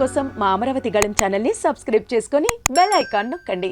కోసం మా అమరావతి గళం ఛానల్ని సబ్స్క్రైబ్ చేసుకొని బెల్ ఐకాన్ నొక్కండి.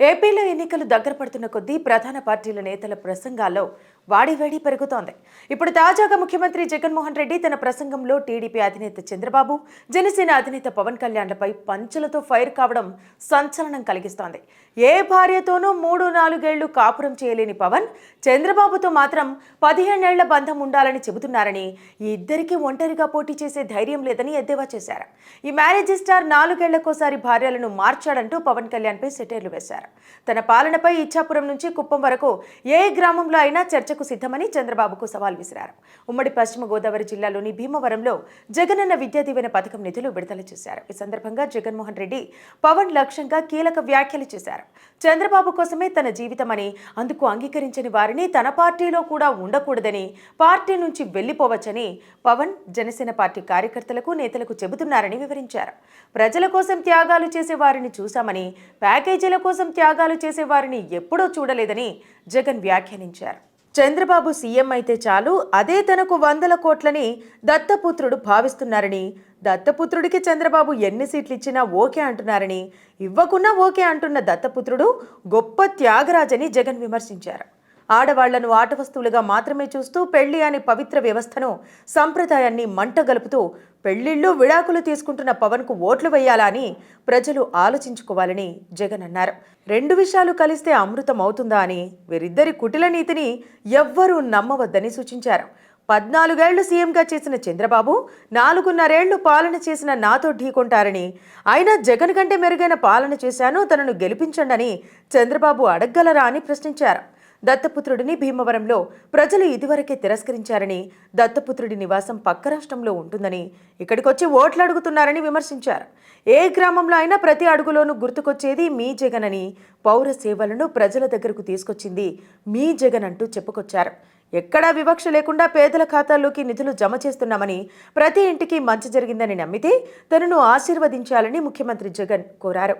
ఏపీలో ఎన్నికలు దగ్గర పడుతున్న కొద్దీ ప్రధాన పార్టీల నేతల ప్రసంగాల్లో వాడివేడి పెరుగుతోంది. ఇప్పుడు తాజాగా ముఖ్యమంత్రి జగన్మోహన్ రెడ్డి తన ప్రసంగంలో టీడీపీ అధినేత చంద్రబాబు జనసేన అధినేత పవన్ కళ్యాణ్లపై పంచులతో ఫైర్ కావడం సంచలనం కలిగిస్తోంది. ఏ భార్యతోనూ మూడు నాలుగేళ్ళు కాపురం చేయలేని పవన్ చంద్రబాబుతో మాత్రం పదిహేనేళ్ళ బంధం ఉండాలని చెబుతున్నారని ఈ ఇద్దరికీ ఒంటరిగా పోటీ చేసే ధైర్యం లేదని ఎద్దేవా చేశారు. ఈ మ్యారేజ్ స్టార్ నాలుగేళ్ళకోసారి భార్యలను మార్చాడంటూ పవన్ కళ్యాణ్పై సెటైర్లు వేశారు. తన పాలనపై ఇచ్చాపురం నుంచి కుప్పం వరకు ఏ గ్రామంలో అయినా చర్చకు సిద్ధమని చంద్రబాబుకు సవాల్ విసిరారు. ఉమ్మడి పశ్చిమ గోదావరి జిల్లాలోని భీమవరంలో జగనన్న విద్యా దీవెన పథకం నిధులు విడుదల చేశారు. ఈ సందర్భంగా జగన్మోహన్ రెడ్డి పవన్ లక్ష్యంగా కీలక వ్యాఖ్యలు చేశారు. చంద్రబాబు కోసమే తన జీవితమని అందుకు అంగీకరించని వారిని తన పార్టీలో కూడా ఉండకూడదని పార్టీ నుంచి వెళ్ళిపోవచ్చని పవన్ జనసేన పార్టీ కార్యకర్తలకు నేతలకు చెబుతున్నారని వివరించారు. ప్రజల కోసం త్యాగాలు చేసే వారిని చూశామని ప్యాకేజీల కోసం త్యాగాలు చేసే వారిని ఎప్పుడూ చూడలేదని జగన్ వ్యాఖ్యానించారు. చంద్రబాబు సీఎం అయితే చాలు అదే తనకు వందల కోట్లని దత్తపుత్రుడు భావిస్తున్నారని. దత్తపుత్రుడికి చంద్రబాబు ఎన్ని సీట్లు ఇచ్చినా ఓకే అంటున్నారని. ఇవ్వకున్నా ఓకే అంటున్న దత్తపుత్రుడు గొప్ప త్యాగరాజని జగన్ విమర్శించారు. ఆడవాళ్ళను ఆట వస్తువులుగా మాత్రమే చూస్తూ పెళ్ళి అనే పవిత్ర వ్యవస్థను సంప్రదాయాన్ని మంటగలుపుతూ పెళ్ళిళ్ళు విడాకులు తీసుకుంటున్న పవన్కు ఓట్లు వేయాలా అని ప్రజలు ఆలోచించుకోవాలని జగన్ అన్నారు. రెండు విషయాలు కలిస్తే అమృతం అవుతుందా అని వీరిద్దరి కుటిల నీతిని ఎవ్వరూ నమ్మవద్దని సూచించారు. పద్నాలుగేళ్ళు సీఎంగా చేసిన చంద్రబాబు నాలుగున్నరేళ్ళు పాలన చేసిన నాతో ఢీకొంటారని అయినా జగన్ కంటే మెరుగైన పాలన చేశాను తనను గెలిపించండని చంద్రబాబు అడగగలరా అని ప్రశ్నించారు. దత్తపుత్రుడిని భీమవరంలో ప్రజలు ఇదివరకే తిరస్కరించారని దత్తపుత్రుడి నివాసం పక్క రాష్ట్రంలో ఉంటుందని ఇక్కడికొచ్చి ఓట్లు అడుగుతున్నారని విమర్శించారు. ఏ గ్రామంలో అయినా ప్రతి అడుగులోనూ గుర్తుకొచ్చేది మీ జగన్ అని పౌర సేవలను ప్రజల దగ్గరకు తీసుకొచ్చింది మీ జగన్ అంటూ చెప్పుకొచ్చారు. ఎక్కడా వివక్ష లేకుండా పేదల ఖాతాల్లోకి నిధులు జమ చేస్తున్నామని ప్రతి ఇంటికి మంచి జరిగిందని నమ్మితే తనను ఆశీర్వదించాలని ముఖ్యమంత్రి జగన్ కోరారు.